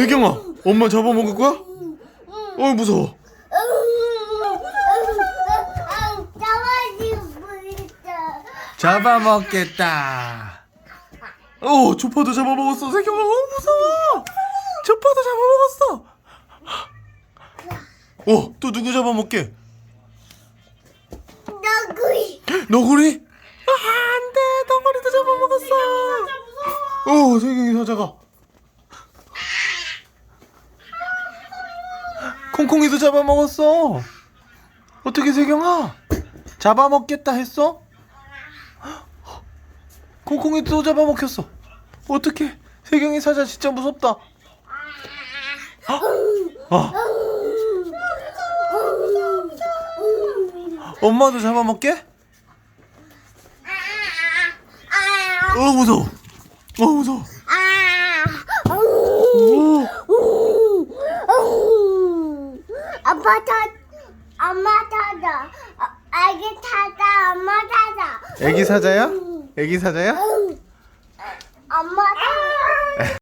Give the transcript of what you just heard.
세경아, 엄마 잡아먹을 거야? 어 무서워. 잡아먹겠다. 어, 조파도 잡아먹었어. 세경아, 어 무서워. 조파도 잡아먹었어. 어, 또 누구 잡아먹게? 너구리? 아, 안 돼. 너구리도 잡아먹었어. 어, 세경이 사자가. 콩콩이도 잡아먹었어. 어떻게 세경아? 잡아먹겠다 했어? 콩콩이도 또 잡아먹혔어. 어떻게? 세경이 사자 진짜 무섭다. 아, 엄마도 잡아먹게? 어 무서워. 어 무서워. 오. 아빠 타, 엄마 타자, 아, 아기 타자, 엄마 타자, 애기 사자야? 애기 사자야? 엄마 타자.